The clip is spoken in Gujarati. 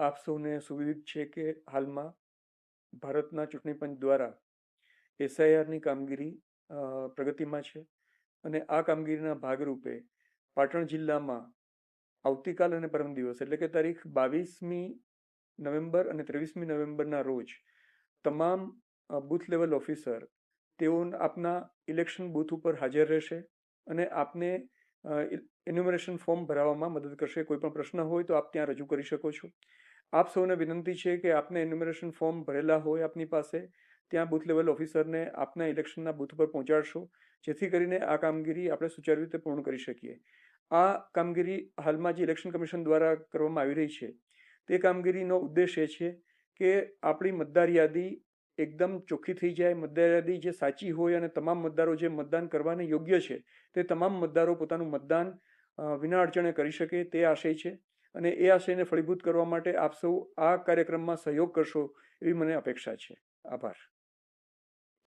આપ સૌને સુવિદિત છે કે હાલમાં ભારતના ચૂંટણી પંચ દ્વારા એસઆઈઆરની કામગીરી પ્રગતિમાં છે અને આ કામગીરીના ભાગરૂપે પાટણ જિલ્લામાં આવતીકાલ અને પરમ દિવસ એટલે કે તારીખ બાવીસમી નવેમ્બર અને ત્રેવીસમી નવેમ્બરના રોજ તમામ બૂથ લેવલ ઓફિસર તેઓ આપના ઇલેક્શન બૂથ ઉપર હાજર રહેશે અને આપને એન્યુમરેશન ફોર્મ ભરાવવામાં મદદ કરશે. કોઈ પણ પ્રશ્ન હોય તો આપ ત્યાં રજૂ કરી શકો છો. આપ સૌને વિનંતી છે કે આપને એન્યુમરેશન ફોર્મ ભરેલા હોય આપની પાસે, ત્યાં બૂથ લેવલ ઓફિસરને આપના ઇલેક્શનના બૂથ પર પહોંચાડશો. જેથી કરીને આ કામગીરી આપણે સુચારુ રીતે પૂર્ણ કરી શકીએ. આ કામગીરી હાલમાં જે ઇલેક્શન કમિશન દ્વારા કરવામાં આવી રહી છે, તે કામગીરીનો ઉદ્દેશ એ છે કે આપણી મતદાર યાદી એકદમ ચોખ્ખી થઈ જાય મતદારયાદી જે સાચી હોય અને તમામ મતદારો જે મતદાન કરવાને યોગ્ય છે, તે તમામ મતદારો પોતાનું મતદાન વિના અડચણે કરી શકે તે આશય છે. અને એ આશયને ફળીભૂત કરવા માટે આપ સૌ આ કાર્યક્રમમાં સહયોગ કરશો એવી મને અપેક્ષા છે. આભાર.